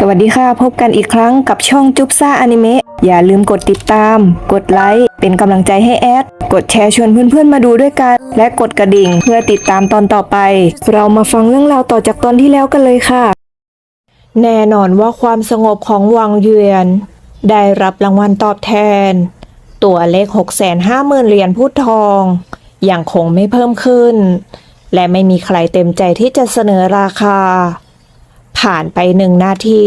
สวัสดีค่ะ พบกันอีกครั้งกับช่องจุ๊บซ่าอนิเมะอย่าลืมกดติดตาม กดไลค์ เป็นกำลังใจให้แอด กดแชร์ชวนเพื่อนๆมาดูด้วยกัน และกดกระดิ่งเพื่อติดตามตอนต่อไป เรามาฟังเรื่องราวต่อจากตอนที่แล้วกันเลยค่ะ แน่นอนว่าความสงบของวังเยือน ได้รับรางวัลตอบแทน ตัวเลข 650,000เหรียญพูดทองอยังคงไม่เพิ่มขึ้น และไม่มีใครเต็มใจที่จะเสนอราคา ผ่านไปหนึ่งนาที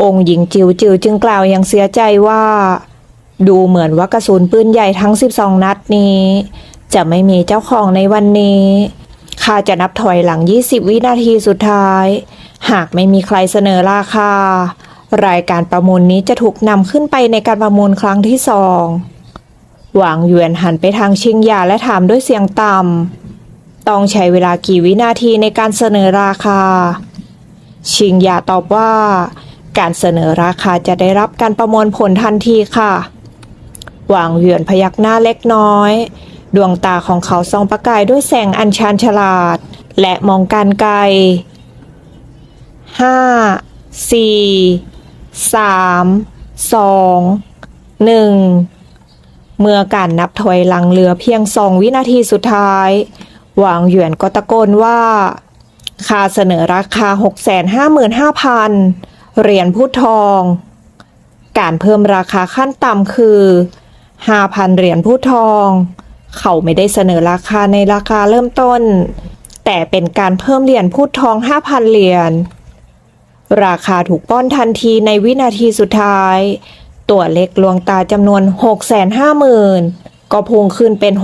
องค์หญิงจิวจิวจึงกล่าวอย่างเสียใจว่า ดูเหมือนว่ากระสุนปืนใหญ่ทั้ง 12 นัดนี้ จะไม่มีเจ้าของในวันนี้ ข้าจะนับถอยหลัง 20 วินาทีสุดท้าย หากไม่มีใครเสนอราคา รายการประมูลนี้จะถูกนำขึ้นไปในการประมูลครั้งที่สองหวางหยวนหันไปทางชิงหยาและถามด้วยเสียงต่ำต้องใช้เวลากี่วินาทีในการเสนอราคา ชิงยาตอบว่า การเสนอราคาจะได้รับการประมวลผลทันทีค่ะ หวางเหวียนพยักหน้าเล็กน้อย ดวงตาของเขาส่องประกายด้วยแสงอันชาญฉลาด และมองการไกลห้าสี่สามสองหนึ่งเมื่อการนับถอยหลังเหลือเพียงสองวินาทีสุดท้าย หวางเหวียนก็ตะโกนว่า ค่าเสนอราคา 655,000 เหรียญพูดทอง การเพิ่มราคาขั้นต่ำคือ 5,000 เหรียญพูดทอง เขาไม่ได้เสนอราคาในราคาเริ่มต้น แต่เป็นการเพิ่มเหรียญพูดทอง 5,000 เหรียญ ราคาถูกป้อนทันทีในวินาทีสุดท้าย ตัวเลขลวงตาจำนวน 650,000 ก็พุ่งขึ้นเป็น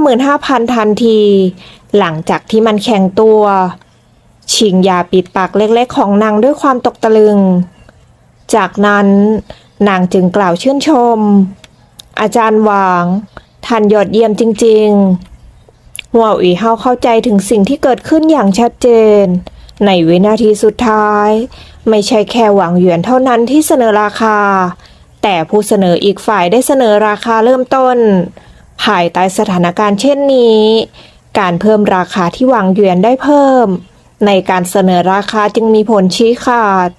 655,000 ทันทีหลังจากที่มันแข็งตัว ชิงยาปิดปากเล็กๆของนางด้วยความตกตะลึง จากนั้นนางจึงกล่าวชื่นชม อาจารย์หวางท่านยอดเยี่ยมจริง ๆ หัวอีเฮาเข้าใจถึงสิ่งที่เกิดขึ้นอย่างชัดเจน ในวินาทีสุดท้าย ไม่ใช่แค่หวังเหวียนเท่านั้นที่เสนอราคา แต่ผู้เสนออีกฝ่ายได้เสนอราคาเริ่มต้น ภายใต้สถานการณ์เช่นนี้ การเพิ่มราคาที่หวังเหวียนได้เพิ่ม ในการเสนอราคาจึงมีผลชี้ขาด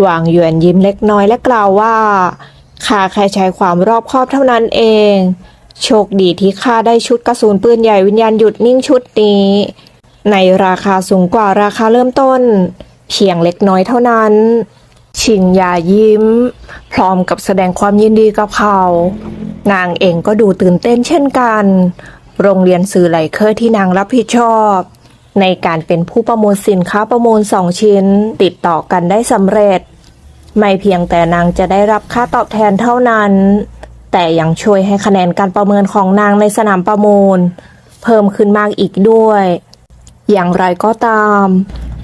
หวางหยวนยิ้มเล็กน้อยและกล่าวว่าข้าแค่ใช้ความรอบคอบเท่านั้นเอง โชคดีที่ข้าได้ชุดกระสุนปืนใหญ่วิญญาณหยุดนิ่งชุดนี้ ในราคาสูงกว่าราคาเริ่มต้น เพียงเล็กน้อยเท่านั้น ชิงยายิ้ม พร้อมกับแสดงความยินดีกับเขา นางเองก็ดูตื่นเต้นเช่นกัน โรงเรียนสื่อไหลเคอร์ที่นางรับผิดชอบ ในการเป็นผู้ประมูลสินค้าประมูลสองชิ้น ติดต่อกันได้สำเร็จ ไม่เพียงแต่นางจะได้รับค่าตอบแทนเท่านั้น แต่ยังช่วยให้คะแนนการประเมินของนางในสนามประมูล เพิ่มขึ้นมากอีกด้วย อย่างไรก็ตาม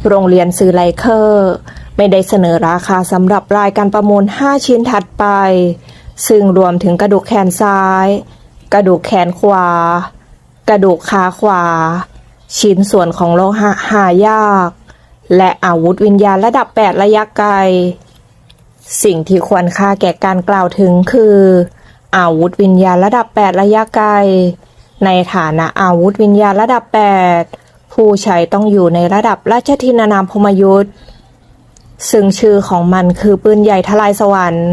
โรงเรียนสื่อไลเคอร์ ไม่ได้เสนอราคาสำหรับรายการประมูล 5 ชิ้นถัดไป ซึ่งรวมถึงกระดูกแขนซ้าย กระดูกแขนขวา กระดูกขาขวา ชิ้นส่วนของโลหะหายาก และอาวุธวิญญาณระดับ 8 ระยะไกล สิ่งที่ควรค่าแก่การกล่าวถึงคือ อาวุธวิญญาณระดับ 8 ระยะไกล ในฐานะอาวุธวิญญาณระดับ 8 ผู้ใช้ต้องอยู่ในระดับราชทินานามพมยุทธ์ซึ่งชื่อของมันคือปืนใหญ่ทลายสวรรค์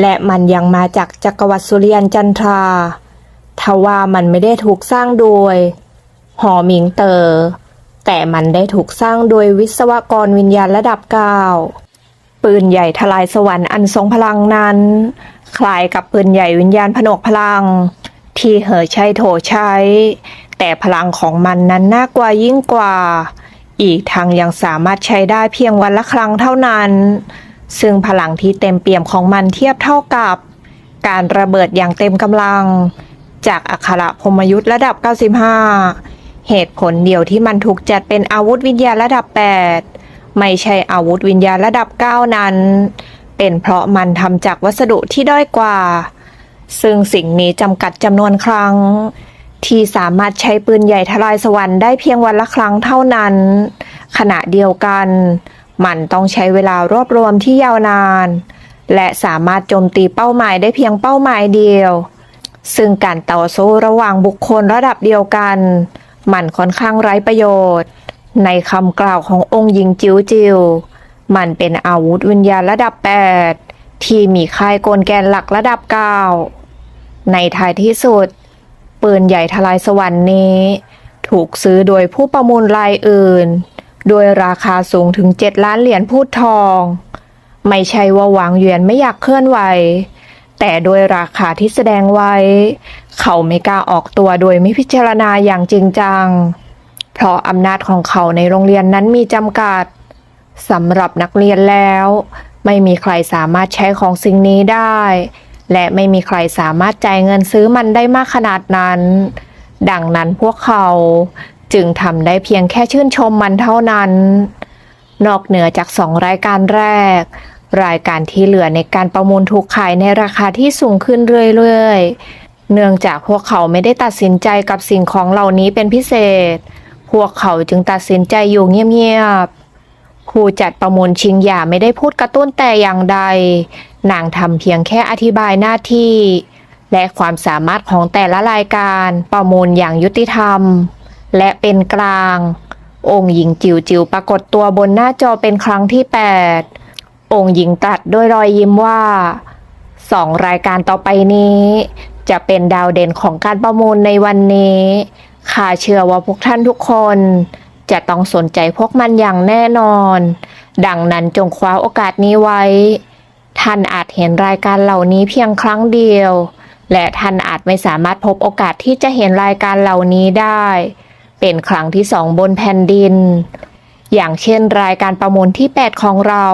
และมันยังมาจากจักรวรรดิสุริยันจันทรา ทว่ามันไม่ได้ถูกสร้างโดย หอหมิงเตอ๋อแต่มันได้ถูกสร้างโดยวิศวกรวิญญาณระดับเก้าปืนใหญ่ทลายสวรรค์อันทรงพลังนั้น คล้ายกับปืนใหญ่วิญญาณผนวกพลัง ที่เหอใช้โถใช้ แต่พลังของมันนั้นน่ากว่ายิ่งกว่า อีกทางยังสามารถใช้ได้เพียงวันละครั้งเท่านั้น ซึ่งพลังที่เต็มเปี่ยมของมันเทียบเท่ากับ การระเบิดอย่างเต็มกำลัง จากอักขระพมยุทธ์ระดับ 95 เหตุผลเดียวที่มันถูกจัดเป็นอาวุธวิญญาณระดับ 8 ไม่ใช่อาวุธวิญญาณระดับ 9 นั้น เป็นเพราะมันทำจากวัสดุที่ด้อยกว่า ซึ่งสิ่งนี้จำกัดจำนวนครั้ง ที่สามารถใช้ปืนใหญ่ทลายสวรรค์ได้เพียงวันละครั้งเท่านั้น ขณะเดียวกัน มันต้องใช้เวลารวบรวมที่ยาวนาน และสามารถโจมตีเป้าหมายได้เพียงเป้าหมายเดียว ซึ่งการต่อสู้ระหว่างบุคคลระดับเดียวกัน มันค่อนข้างไร้ประโยชน์ ในคำกล่าวขององค์หญิงจิวจิวมันเป็นอาวุธวิญญาณระดับ 8 ที่มีค่ายโกลแกนหลักระดับ 9 ในท้ายที่สุด ปืนใหญ่ทลายสวรรค์นี้ ถูกซื้อโดยผู้ประมูลรายอื่น โดยราคาสูงถึง 7 ล้านเหรียญพูดทอง ไม่ใช่ว่าหวังเหวียนไม่อยากเคลื่อนไหว แต่โดยราคาที่แสดงไว้ เขาไม่กล้าออกตัวโดยไม่พิจารณาอย่างจริงจัง เพราะอำนาจของเขาในโรงเรียนนั้นมีจำกัดสำหรับนักเรียนแล้ว ไม่มีใครสามารถใช้ของสิ่งนี้ได้ และไม่มีใครสามารถจ่ายเงินซื้อมันได้มากขนาดนั้น ดังนั้นพวกเขาจึงทำได้เพียงแค่ชื่นชมมันเท่านั้น นอกเหนือจากสองรายการแรก รายการที่เหลือในการประมูลถูกขายในราคาที่สูงขึ้นเรื่อยๆ เนื่องจากพวกเขาไม่ได้ตัดสินใจกับสิ่งของเหล่านี้เป็นพิเศษ พวกเขาจึงตัดสินใจอยู่เงียบๆ ผู้จัดประมูลชิงหย่าไม่ได้พูดกระตุ้นแต่อย่างใด นางทำเพียงแค่อธิบายหน้าที่ และความสามารถของแต่ละรายการประมูลอย่างยุติธรรม และเป็นกลาง องค์หญิงจิ๋วจิ๋วปรากฏตัวบนหน้าจอเป็นครั้งที่ 8 องค์หญิงตรัสด้วยรอยยิ้มว่าสองรายการต่อไปนี้ จะเป็นดาวเด่นของการประมูลในวันนี้ข้าเชื่อว่าพวกท่านทุกคน จะต้องสนใจพวกมันอย่างแน่นอน ดังนั้นจงคว้าโอกาสนี้ไว้ ท่านอาจเห็นรายการเหล่านี้เพียงครั้งเดียว และท่านอาจไม่สามารถพบโอกาสที่จะเห็นรายการเหล่านี้ได้ เป็นครั้งที่สองบนแผ่นดิน อย่างเช่นรายการประมูลที่ 8 ของเรา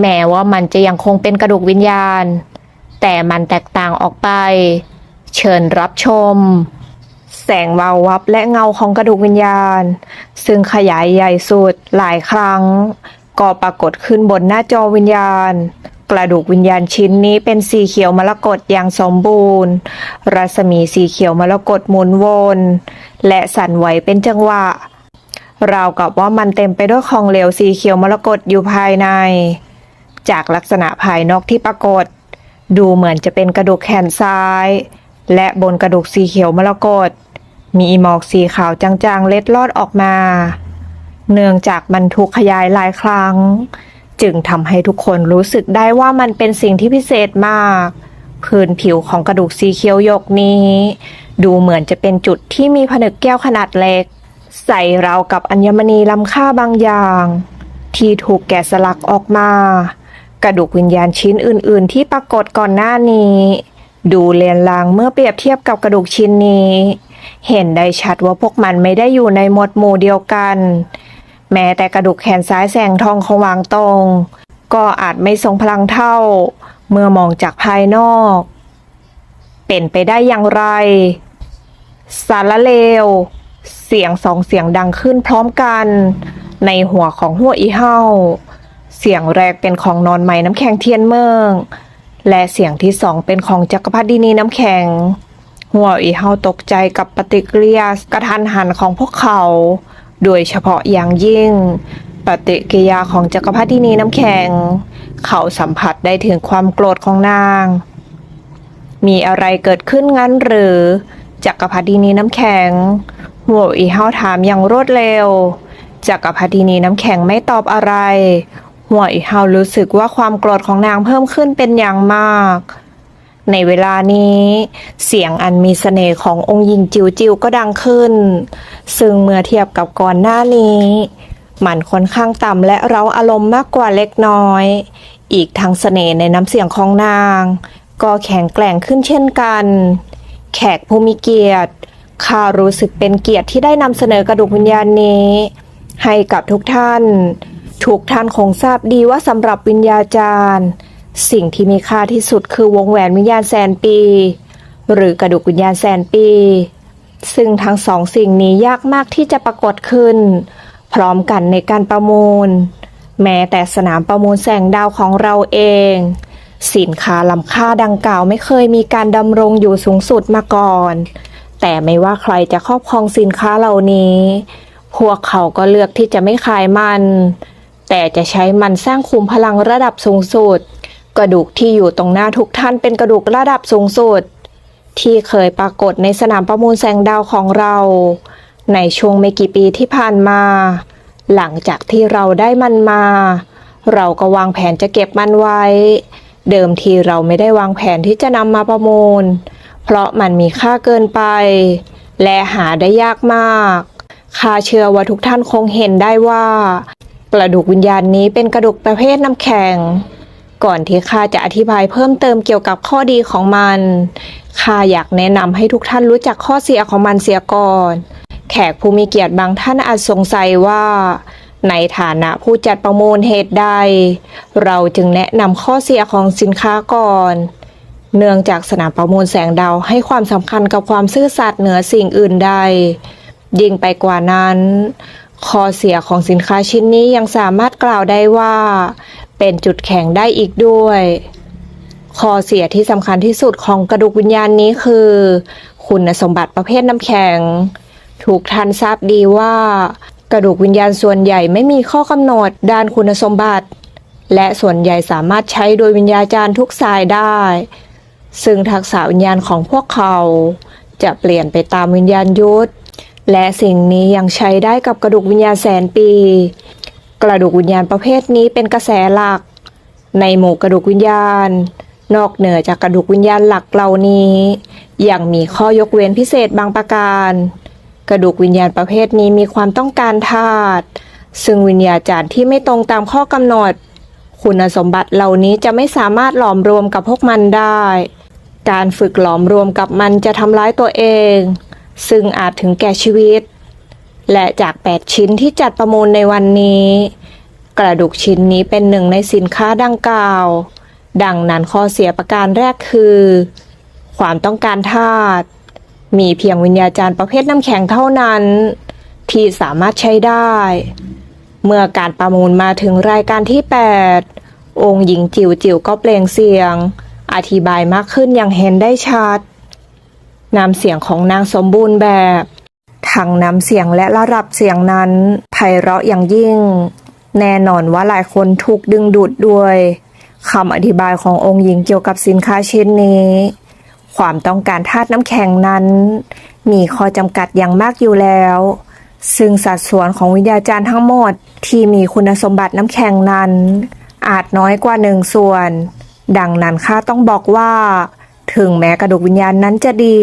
แม้ว่ามันจะยังคงเป็นกระดูกวิญญาณ แต่มันแตกต่างออกไป เชิญรับชม แสงวาววับและเงาของกระดูกวิญญาณ ซึ่งขยายใหญ่สุดหลายครั้ง ก็ปรากฏขึ้นบนหน้าจอวิญญาณ กระดูกวิญญาณชิ้นนี้เป็นสีเขียวมรกตอย่างสมบูรณ์ รัศมีสีเขียวมรกตหมุนวน และสั่นไหวเป็นจังหวะราวกับว่ามันเต็มไปด้วยของเหลวสีเขียวมรกตอยู่ภายใน จากลักษณะภายนอกที่ปรากฏ ดูเหมือนจะเป็นกระดูกแขนซ้าย และบนกระดูกสีเขียวมรกตมีหมอกสีขาวจางๆเล็ดลอดออกมา เนื่องจากมันถูกขยายหลายครั้ง จึงทำให้ทุกคนรู้สึกได้ว่ามันเป็นสิ่งที่พิเศษมาก พื้นผิวของกระดูกสีเขียวยกนี้ ดูเหมือนจะเป็นจุดที่มีผนึกแก้วขนาดเล็ก ใส่ราวกับอัญมณีล้ำค่าบางอย่าง ที่ถูกแกะสลักออกมา กระดูกวิญญาณชิ้นอื่น ๆ ที่ปรากฏก่อนหน้านี้ ดูเลียนลางเมื่อเปรียบเทียบกับกระดูกชิ้นนี้ เห็นได้ชัดว่าพวกมันไม่ได้อยู่ในหมวดหมู่เดียวกัน แม้แต่กระดูกแขนซ้ายแสงทองของวางตรง ก็อาจไม่ทรงพลังเท่า เมื่อมองจากภายนอก เป็นไปได้อย่างไร สารเลว เสียงสองเสียงดังขึ้นพร้อมกัน ในหัวของหัวอีเฮา สียงแรกเป็นของนอนไหมน้ำแข็งเทียนเมือง และเสียงที่สองเป็นของจักรพรรดินีน้ำแข็ง หัวอีเฮาตกใจกับปฏิกิริยากระทันหันของพวกเขา โดยเฉพาะอย่างยิ่ง ปฏิกิริยาของจักรพรรดินีน้ำแข็ง เขาสัมผัสได้ถึงความโกรธของนาง มีอะไรเกิดขึ้นงั้นหรือจักรพรรดินีน้ำแข็งหัวอีเฮาถามอย่างรวดเร็วจักรพรรดินีน้ำแข็งไม่ตอบอะไร หัวอีเฮารู้สึกว่าความโกรธของนางเพิ่มขึ้นเป็นอย่างมาก ในเวลานี้ เสียงอันมีเสน่ห์ขององค์หญิงจิวจิวก็ดังขึ้น ซึ่งเมื่อเทียบกับก่อนหน้านี้ มันค่อนข้างต่ำและเร้าอารมณ์มากกว่าเล็กน้อย อีกทั้งเสน่ห์ในน้ำเสียงของนาง ก็แข็งแกร่งขึ้นเช่นกัน แขกผู้มีเกียรติข้ารู้สึกเป็นเกียรติที่ได้นำเสนอกระดูกวิญญาณนี้ ให้กับทุกท่าน ทุกท่านคงทราบดีว่าสำหรับวิญญาจารย์ สิ่งที่มีค่าที่สุดคือวงแหวนวิญญาณแสนปี หรือกระดูกวิญญาณแสนปี ซึ่งทั้งสองสิ่งนี้ยากมากที่จะปรากฏขึ้น พร้อมกันในการประมูล แม้แต่สนามประมูลแสงดาวของเราเอง สินค้าล้ำค่าดังกล่าวไม่เคยมีการดำรงอยู่สูงสุดมาก่อน แต่ไม่ว่าใครจะครอบครองสินค้าเหล่านี้ พวกเขาก็เลือกที่จะไม่ขายมัน แต่จะใช้มันสร้างคุมพลังระดับสูงสุด กระดูกที่อยู่ตรงหน้าทุกท่านเป็นกระดูกระดับสูงสุด ที่เคยปรากฏในสนามประมูลแสงดาวของเรา ในช่วงไม่กี่ปีที่ผ่านมา หลังจากที่เราได้มันมา เราก็วางแผนจะเก็บมันไว้ เดิมทีเราไม่ได้วางแผนที่จะนำมาประมูล เพราะมันมีค่าเกินไป และหาได้ยากมากข้าเชื่อว่าทุกท่านคงเห็นได้ว่า กระดูกวิญญาณนี้เป็นกระดูกประเภทน้ำแข็ง ก่อนที่ข้าจะอธิบายเพิ่มเติมเกี่ยวกับข้อดีของมันข้าอยากแนะนำให้ทุกท่านรู้จักข้อเสียของมันเสียก่อน แขกผู้มีเกียรติบางท่านอาจสงสัยว่า ในฐานะผู้จัดประมูลเหตุใด เราจึงแนะนำข้อเสียของสินค้าก่อน เนื่องจากสนามประมูลแสงดาวให้ความสำคัญกับความซื่อสัตย์เหนือสิ่งอื่นใด ยิ่งไปกว่านั้น ข้อเสียของสินค้าชิ้นนี้ยังสามารถกล่าวได้ว่า เป็นจุดแข็งได้อีกด้วย ข้อเสียที่สำคัญที่สุดของกระดูกวิญญาณนี้คือ คุณสมบัติประเภทน้ำแข็ง ถูกท่านทราบดีว่า กระดูกวิญญาณส่วนใหญ่ไม่มีข้อกำหนดด้านคุณสมบัติ และส่วนใหญ่สามารถใช้โดยวิญญาจารย์ทุกสายได้ ซึ่งทักษะวิญญาณของพวกเขา จะเปลี่ยนไปตามวิญญาณยุทธ และสิ่งนี้ยังใช้ได้กับกระดูกวิญญาณแสนปี กระดูกวิญญาณประเภทนี้เป็นกระแสหลัก ในหมู่กระดูกวิญญาณ นอกเหนือจากกระดูกวิญญาณหลักเหล่านี้ ยังมีข้อยกเว้นพิเศษบางประการ กระดูกวิญญาณประเภทนี้มีความต้องการธาตุซึ่งวิญญาจารย์ที่ไม่ตรงตามข้อกำหนด คุณสมบัติเหล่านี้จะไม่สามารถหลอมรวมกับพวกมันได้ การฝึกหลอมรวมกับมันจะทำร้ายตัวเอง ซึ่งอาจถึงแก่ชีวิต และจาก 8 ชิ้นที่จัดประมูลในวันนี้ กระดูกชิ้นนี้เป็นหนึ่งในสินค้าดังกล่าว ดังนั้นข้อเสียประการแรกคือ ความต้องการธาตุ มีเพียงวิญญาจารย์ประเภทน้ำแข็งเท่านั้น ที่สามารถใช้ได้ เมื่อการประมูลมาถึงรายการที่ 8 องค์หญิงจิ๋วจิ๋วก็เปล่งเสียง อธิบายมากขึ้นอย่างเห็นได้ชัด น้ำเสียงของนางสมบูรณ์แบบ ทั้งน้ำเสียงและระดับเสียงนั้นไพเราะอย่างยิ่ง แน่นอนว่าหลายคนถูกดึงดูดด้วยคำอธิบายขององค์หญิงเกี่ยวกับสินค้าชิ้นนี้ ความต้องการธาตุน้ำแข็งนั้น มีข้อจำกัดอย่างมากอยู่แล้ว ซึ่งสัดส่วนของวิญญาจารย์ทั้งหมดที่มีคุณสมบัติน้ำแข็งนั้น อาจน้อยกว่าหนึ่งส่วน ดังนั้นข้าต้องบอกว่า ถึงแม้กระดูกวิญญาณนั้นจะดี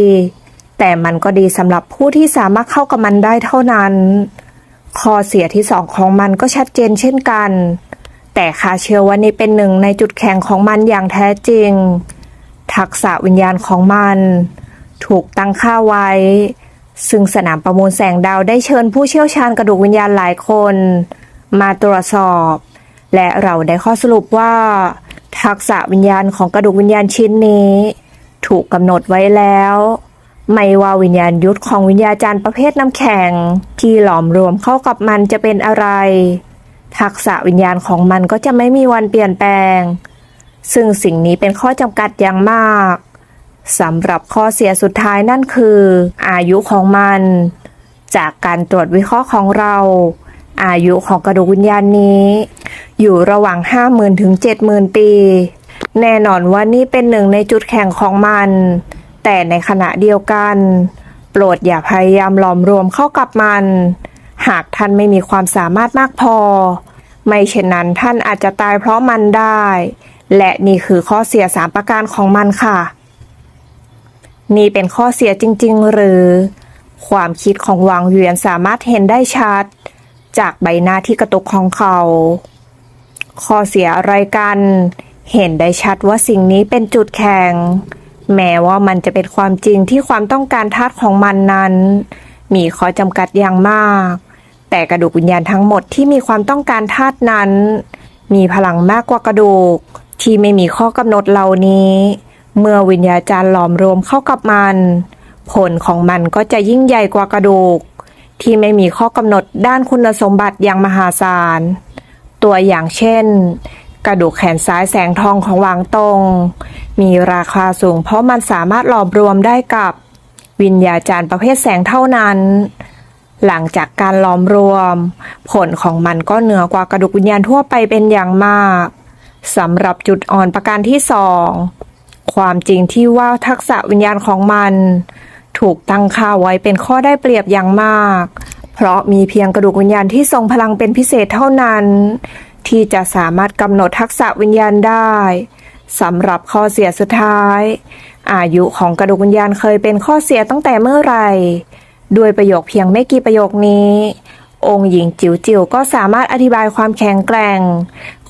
แต่มันก็ดีสำหรับผู้ที่สามารถเข้ากับมันได้เท่านั้น ข้อเสียที่สองของมันก็ชัดเจนเช่นกัน แต่ข้าเชื่อว่านี่เป็นหนึ่งในจุดแข็งของมันอย่างแท้จริง ทักษะวิญญาณของมัน ถูกตั้งค่าไว้ ซึ่งสนามประมูลแสงดาวได้เชิญผู้เชี่ยวชาญกระดูกวิญญาณหลายคน มาตรวจสอบ และเราได้ข้อสรุปว่าทักษะวิญญาณของกระดูกวิญญาณชิ้นนี้ ถูกกำหนดไว้แล้ว ไม่ว่าวิญญาณยุทธของวิญญาจารย์ประเภทน้ำแข็ง ที่หลอมรวมเข้ากับมันจะเป็นอะไร ทักษะวิญญาณของมันก็จะไม่มีวันเปลี่ยนแปลง ซึ่งสิ่งนี้เป็นข้อจำกัดอย่างมากสำหรับข้อเสียสุดท้ายนั่นคือ อายุของมัน จากการตรวจวิเคราะห์ของเรา อายุของกระดูกวิญญาณนี้ อยู่ระหว่าง 50,000 ถึง 70,000 ปี แน่นอนว่านี่เป็นหนึ่งในจุดแข็งของมัน แต่ในขณะเดียวกัน โปรดอย่าพยายามหลอมรวมเข้ากับมัน หากท่านไม่มีความสามารถมากพอ ไม่เช่นนั้นท่านอาจจะตายเพราะมันได้ และนี่คือข้อเสียสามประการของมันค่ะ นี่เป็นข้อเสียจริง ๆ หรือ ความคิดของวางเวียนสามารถเห็นได้ชัด จากใบหน้าที่กระตุกของเขา ข้อเสียอะไรกัน เห็นได้ชัดว่าสิ่งนี้เป็นจุดแข็ง แม้ว่ามันจะเป็นความจริงที่ความต้องการธาตุของมันนั้น มีข้อจำกัดอย่างมาก แต่กระดูกวิญญาณทั้งหมดที่มีความต้องการธาตุนั้น มีพลังมากกว่ากระดูกที่ไม่มีข้อกำหนดเหล่านี้ เมื่อวิญญาจารย์หลอมรวมเข้ากับมัน ผลของมันก็จะยิ่งใหญ่กว่ากระดูก ที่ไม่มีข้อกำหนดด้านคุณสมบัติอย่างมหาศาล ตัวอย่างเช่น กระดูกแขนซ้ายแสงทองของวางตงมีราคาสูงเพราะมันสามารถหลอมรวมได้กับ วิญญาจารย์ประเภทแสงเท่านั้น หลังจากการหลอมรวม ผลของมันก็เหนือกว่ากระดูกวิญญาณทั่วไปเป็นอย่างมากสำหรับจุดอ่อนประการที่สองความจริงที่ว่าทักษะวิญญาณของมัน ถูกตั้งค่าไว้เป็นข้อได้เปรียบอย่างมาก เพราะมีเพียงกระดูกวิญญาณที่ทรงพลังเป็นพิเศษเท่านั้น ที่จะสามารถกำหนดทักษะวิญญาณได้สำหรับข้อเสียสุดท้าย อายุของกระดูกวิญญาณเคยเป็นข้อเสียตั้งแต่เมื่อไหร่ด้วยประโยคเพียงไม่กี่ประโยคนี้ องค์หญิงจิ๋วจิ๋วก็สามารถอธิบายความแข็งแกร่ง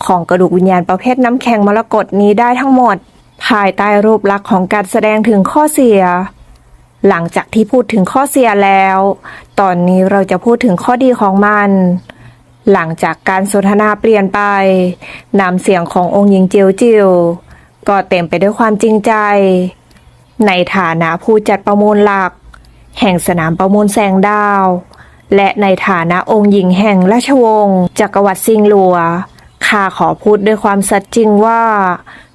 ของกระดูกวิญญาณประเภทน้ำแข็งมรกตนี้ได้ทั้งหมด ภายใต้รูปลักษณ์ของการแสดงถึงข้อเสีย หลังจากที่พูดถึงข้อเสียแล้ว ตอนนี้เราจะพูดถึงข้อดีของมัน หลังจากการสนทนาเปลี่ยนไปน้ำเสียงขององค์หญิงเจิ๋วจิ๋วก็เต็มไปด้วยความจริงใจ ในฐานะผู้จัดประมูลหลัก แห่งสนามประมูลแสงดาว และในฐานะองค์หญิงแห่งราชวงศ์จักรวรรดิซิงหลัวข้าขอพูดด้วยความสัตย์จริงว่า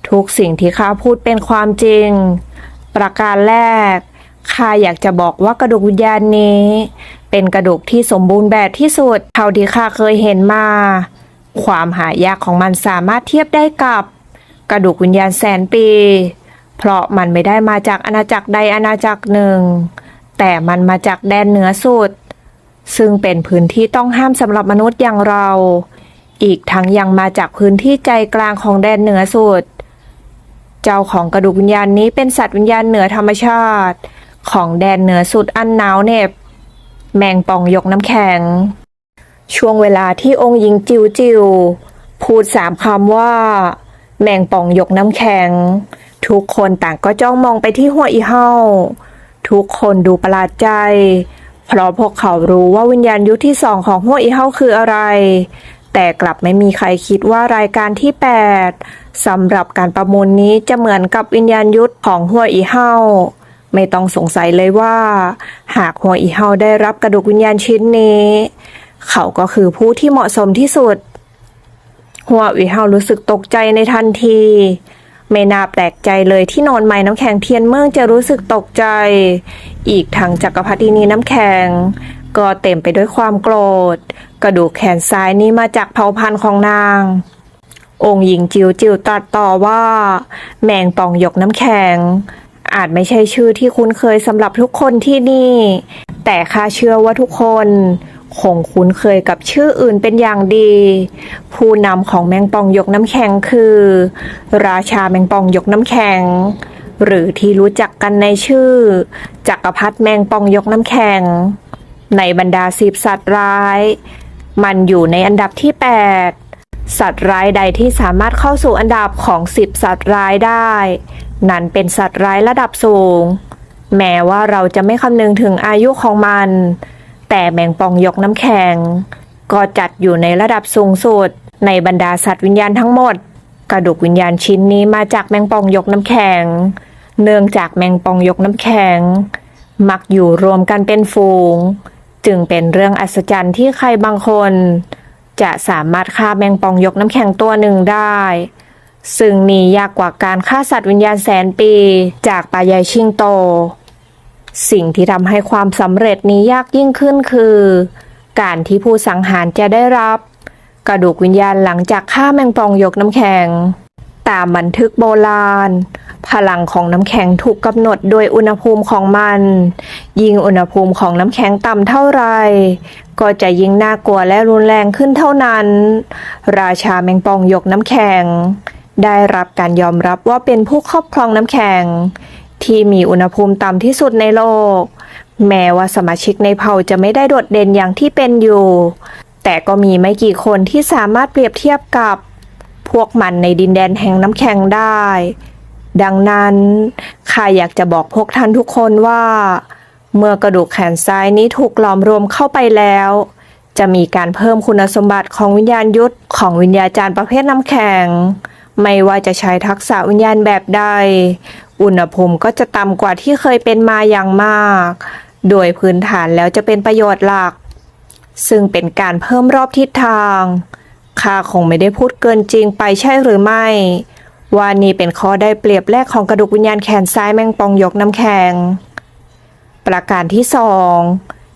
ทุกสิ่งที่ข้าพูดเป็นความจริง ประการแรกข้าอยากจะบอกว่ากระดูกวิญญาณนี้ เป็นกระดูกที่สมบูรณ์แบบที่สุด เท่าที่ข้าเคยเห็นมา ความหายากของมันสามารถเทียบได้กับ กระดูกวิญญาณแสนปี เพราะมันไม่ได้มาจากอาณาจักรใดอาณาจักรหนึ่ง แต่มันมาจากแดนเหนือสุด ซึ่งเป็นพื้นที่ต้องห้ามสำหรับมนุษย์อย่างเรา อีกทั้งยังมาจากพื้นที่ใจกลางของแดนเหนือสุด เจ้าของกระดูกวิญญาณนี้เป็นสัตว์วิญญาณเหนือธรรมชาติ ของแดนเหนือสุดอันหนาวเหน็บ แมงป่องยกน้ำแข็ง ช่วงเวลาที่องค์หญิงจิวจิวพูดสามคำว่า แมงป่องยกน้ำแข็ง ทุกคนต่างก็จ้องมองไปที่หัวอีเฮาทุกคนดูประหลาดใจ เพราะพวกเขารู้ว่าวิญญาณยุทธที่สองของหัวอีเฮาคืออะไร แต่กลับไม่มีใครคิดว่ารายการที่ 8สำหรับการประมูลนี้จะเหมือนกับวิญญาณยุทธของหัวอีเฮา ไม่ต้องสงสัยเลยว่า หากหัวอีเฮาได้รับกระดูกวิญญาณชิ้นนี้ เขาก็คือผู้ที่เหมาะสมที่สุด หัวอีเฮารู้สึกตกใจในทันที ไม่น่าแปลกใจเลยที่นอนไม้น้ำแข็งเทียนเมืองจะรู้สึกตกใจ อีกทางจักรพรรดินีน้ำแข็ง ก็เต็มไปด้วยความโกรธ กระดูกแขนซ้ายนี้มาจากเผ่าพันธุ์ของนางองค์หญิงจิวจิวตรัสต่อว่า แมงป่องหยกน้ำแข็ง อาจไม่ใช่ชื่อที่คุ้นเคยสำหรับทุกคนที่นี่ แต่ข้าเชื่อว่าทุกคนคงคุ้นเคยกับชื่ออื่นเป็นอย่างดี ผู้นำของแมงป่องยกน้ำแข็งคือ ราชาแมงป่องยกน้ำแข็ง หรือที่รู้จักกันในชื่อ จักรพรรดิแมงป่องยกน้ำแข็ง ในบรรดาสิบสัตว์ร้าย มันอยู่ในอันดับที่ 8 สัตว์ร้ายใดที่สามารถเข้าสู่อันดับของสิบสัตว์ร้ายได้ นั่นเป็นสัตว์ร้ายระดับสูง แม้ว่าเราจะไม่คำนึงถึงอายุของมัน แต่แมงป่องยกน้ำแข็ง ก็จัดอยู่ในระดับสูงสุด ในบรรดาสัตว์วิญญาณทั้งหมด กระดูกวิญญาณชิ้นนี้มาจากแมงป่องยกน้ำแข็ง เนื่องจากแมงป่องยกน้ำแข็ง มักอยู่รวมกันเป็นฝูง จึงเป็นเรื่องอัศจรรย์ที่ใครบางคน จะสามารถฆ่าแมงป่องยกน้ำแข็งตัวหนึ่งได้ ซึ่งนี่ยากกว่าการฆ่าสัตว์วิญญาณแสนปี จากปลาใหญ่ชิงโต สิ่งที่ทำให้ความสำเร็จนี้ยากยิ่งขึ้นคือ การที่ผู้สังหารจะได้รับ กระดูกวิญญาณหลังจากฆ่าแมงป่องยกน้ำแข็ง ตามบันทึกโบราณ พลังของน้ำแข็งถูกกำหนดโดยอุณหภูมิของมัน ยิ่งอุณหภูมิของน้ำแข็งต่ำเท่าไร ก็จะยิ่งน่ากลัวและรุนแรงขึ้นเท่านั้น ราชาแมงป่องยกน้ำแข็ง ได้รับการยอมรับว่าเป็นผู้ครอบครองน้ำแข็ง ที่มีอุณหภูมิต่ำที่สุดในโลก แม้ว่าสมาชิกในเผ่าจะไม่ได้โดดเด่นอย่างที่เป็นอยู่ แต่ก็มีไม่กี่คนที่สามารถเปรียบเทียบกับ พวกมันในดินแดนแห่งน้ำแข็งได้ ดังนั้นข้าอยากจะบอกพวกท่านทุกคนว่า เมื่อกระดูกแขนซ้ายนี้ถูกหลอมรวมเข้าไปแล้ว จะมีการเพิ่มคุณสมบัติของวิญญาณยุทธของวิญญาจารย์ประเภทน้ำแข็ง ไม่ว่าจะใช้ทักษะวิญญาณแบบใด อุณหภูมิก็จะต่ำกว่าที่เคยเป็นมาอย่างมาก โดยพื้นฐานแล้วจะเป็นประโยชน์หลัก ซึ่งเป็นการเพิ่มรอบทิศทาง ข้าคงไม่ได้พูดเกินจริงไปใช่หรือไม่ว่านี่เป็นข้อได้เปรียบแรกของกระดูกวิญญาณแขนซ้ายแมงป่องยกน้ำแข็ง ประการที่สอง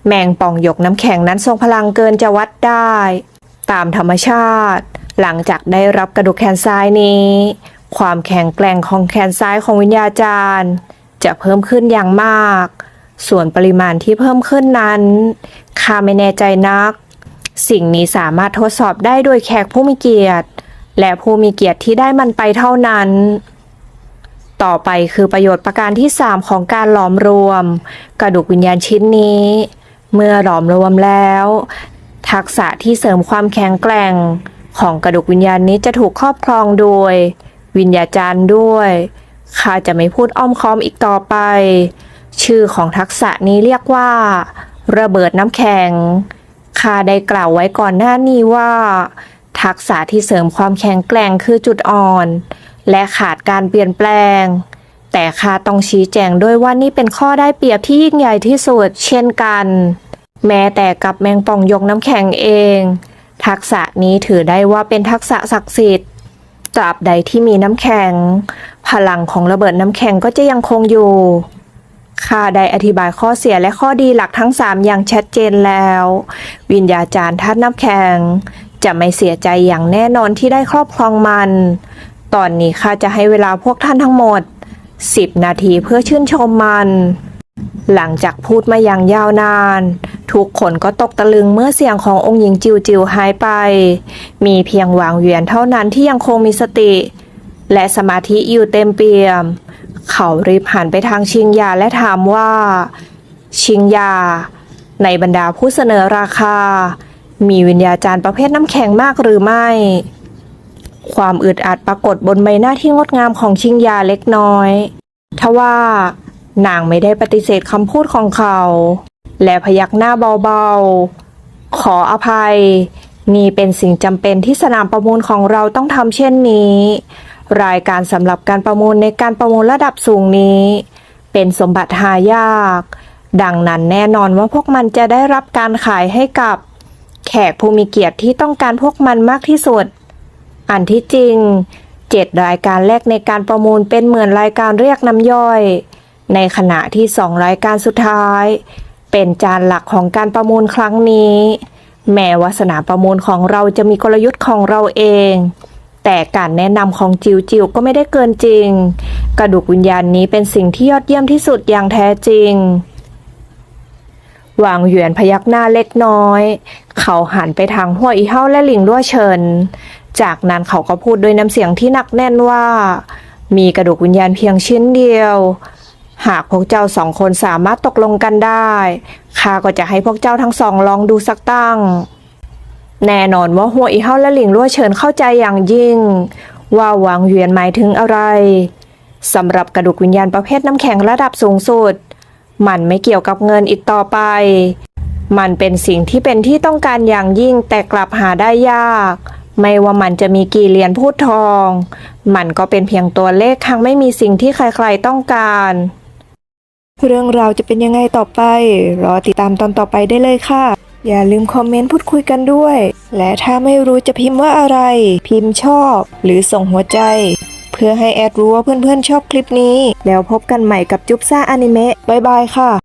แมงป่องยกน้ำแข็งนั้นทรงพลังเกินจะวัดได้ ตามธรรมชาติ หลังจากได้รับกระดูกแขนซ้ายนี้ ความแข็งแกร่งของแขนซ้ายของวิญญาจารย์ จะเพิ่มขึ้นอย่างมาก ส่วนปริมาณที่เพิ่มขึ้นนั้นข้าไม่แน่ใจนัก สิ่งนี้สามารถทดสอบได้โดยแขกผู้มีเกียรติ และผู้มีเกียรติที่ได้มันไปเท่านั้น ต่อไปคือประโยชน์ประการที่ 3 ของการหลอมรวม กระดูกวิญญาณชิ้นนี้ เมื่อหลอมรวมแล้ว ทักษะที่เสริมความแข็งแกร่ง ของกระดูกวิญญาณนี้จะถูกครอบครองโดย วิญญาจารย์ด้วยข้าจะไม่พูดอ้อมค้อมอีกต่อไป ชื่อของทักษะนี้เรียกว่า ระเบิดน้ำแข็ง ข้าได้กล่าวไว้ก่อนหน้านี้ว่า ทักษะที่เสริมความแข็งแกร่งคือจุดอ่อน และขาดการเปลี่ยนแปลง แต่ข้าต้องชี้แจงด้วยว่านี่เป็นข้อได้เปรียบที่ยิ่งใหญ่ที่สุดเช่นกัน แม้แต่กับแมงป่องยกน้ำแข็งเอง ทักษะนี้ถือได้ว่าเป็นทักษะศักดิ์สิทธิ์ตราบใดที่มีน้ำแข็ง พลังของระเบิดน้ำแข็งก็จะยังคงอยู่ ข้าได้อธิบายข้อเสียและข้อดีหลักทั้ง 3 อย่างชัดเจนแล้ว วิญญาจารย์ธาตุน้ำแข็ง จะไม่เสียใจอย่างแน่นอนที่ได้ครอบครองมัน ตอนนี้ข้าจะให้เวลาพวกท่านทั้งหมด 10 นาทีเพื่อชื่นชมมัน หลังจากพูดมาอย่างยาวนาน ทุกคนก็ตกตะลึงเมื่อเสียงขององค์หญิงจิวจิวหายไป มีเพียงหวางเวียนเท่านั้นที่ยังคงมีสติ และสมาธิอยู่เต็มเปี่ยม เขารีบหันไปทางชิงยาและถามว่า ชิงยา ในบรรดาผู้เสนอราคา มีวิญญาจารย์ประเภทน้ำแข็งมากหรือไม่ ความอึดอัดปรากฏบนใบหน้าที่งดงามของชิงยาเล็กน้อยทว่านางไม่ได้ปฏิเสธคำพูดของเขา และพยักหน้าเบาๆ ขออภัย นี่เป็นสิ่งจำเป็นที่สนามประมูลของเราต้องทำเช่นนี้ รายการสำหรับการประมูลในการประมูลระดับสูงนี้ เป็นสมบัติหายาก ดังนั้นแน่นอนว่าพวกมันจะได้รับการขายให้กับ แขกผู้มีเกียรติที่ต้องการพวกมันมากที่สุด อันที่จริงเจ็ดรายการแรกในการประมูลเป็นเหมือนรายการเรียกน้ำย่อย ในขณะที่สองรายการสุดท้าย เป็นจานหลักของการประมูลครั้งนี้ แม้วาสนาประมูลของเราจะมีกลยุทธ์ของเราเอง แต่การแนะนำของจิวจิวก็ไม่ได้เกินจริง กระดูกวิญญาณนี้เป็นสิ่งที่ยอดเยี่ยมที่สุดอย่างแท้จริงวางเหวียนพยักหน้าเล็กน้อย เขาหันไปทางหัวอีเฮาและหลิงด้วเฉินจากนั้นเขาก็พูดด้วยน้ำเสียงที่หนักแน่นว่า มีกระดูกวิญญาณเพียงชิ้นเดียว หากพวกเจ้าสองคนสามารถตกลงกันได้ข้าก็จะให้พวกเจ้าทั้งสองลองดูสักตั้ง แน่นอนว่าหัวอีเฮาและหลิงลั่วเฉินเข้าใจอย่างยิ่ง ว่าหวางเหวียนหมายถึงอะไรสำหรับกระดูกวิญญาณประเภทน้ำแข็งระดับสูงสุด มันไม่เกี่ยวกับเงินอีกต่อไป มันเป็นสิ่งที่เป็นที่ต้องการอย่างยิ่งแต่กลับหาได้ยาก ไม่ว่ามันจะมีกี่เหรียญพูดทอง มันก็เป็นเพียงตัวเลขทางไม่มีสิ่งที่ใครๆต้องการ เรื่องราวจะเป็นยังไงต่อไป รอติดตามตอนต่อไปได้เลยค่ะ อย่าลืมคอมเมนต์พูดคุยกันด้วย และถ้าไม่รู้จะพิมพ์ว่าอะไร พิมพ์ชอบ หรือส่งหัวใจ เพื่อให้แอดรู้ว่าเพื่อนๆชอบคลิปนี้ แล้วพบกันใหม่กับจุ๊บซ่าอนิเมะบายบายค่ะ